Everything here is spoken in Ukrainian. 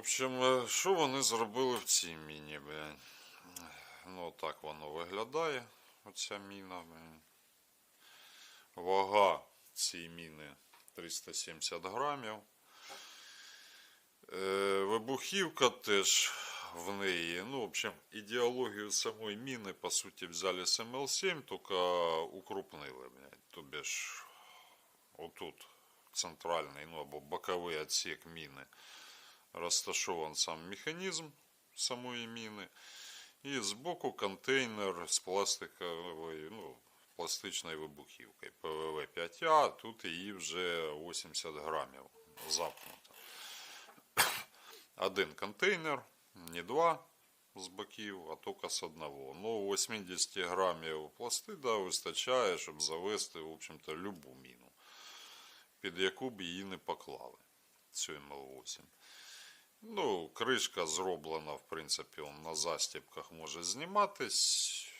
общем, е, що вони зробили в цій міні, блядь? Ну, так воно виглядає, оця міна, блядь. Вага цієї міни 370 грамів. Е, вибухівка теж в неї. Ну, в общем, ідеологію самої міни, по суті, взяли з МЛ-7, тільки укрупнили, блядь. Тобі ж отут центральний, ну або боковий відсік міни розташований сам механізм самої міни. І збоку контейнер з пластиковою, ну, пластичною вибухівкою ПВВ-5А, тут її вже 80 грамів запнуто. Один контейнер, не два з боків, а тільки з одного. Ну, 80 грамів пластида вистачає, щоб завести, в общем-то, любу міну, під яку б її не поклали, цю МЛ-8. Ну, кришка зроблена, в принципі, на застібках може зніматись.